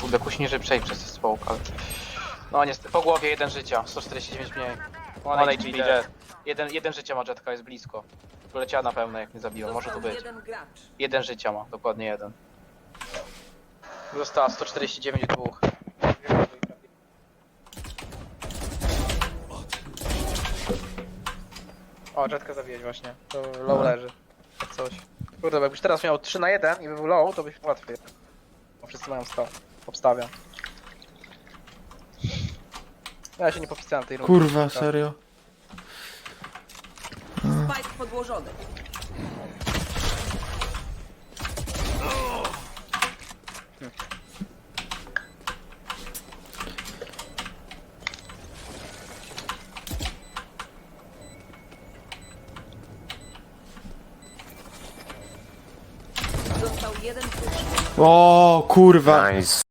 Kurde, kuśnierzy przejść przez ten smoke, ale... No niestety, po głowie jeden życia, 149 mniej. One One HP dead. Jeden, jeden życia ma jetka, jest blisko. Poleciała na pełne, jak nie zabiła, może tu być. jeden gracz. Jeden życia ma, dokładnie jeden. Została 149 dwóch. O, jetka zabiłeś właśnie. To low No. leży. Jak coś. Kurde, bo jakbyś teraz miał 3 na 1 i by był low, to byś łatwiej. Bo wszyscy mają 100. Obstawiam. No, Ja się nie popisałem tej rundy. Kurwa, serio. Spike podłożony. Został jeden push. O kurwa. Nice.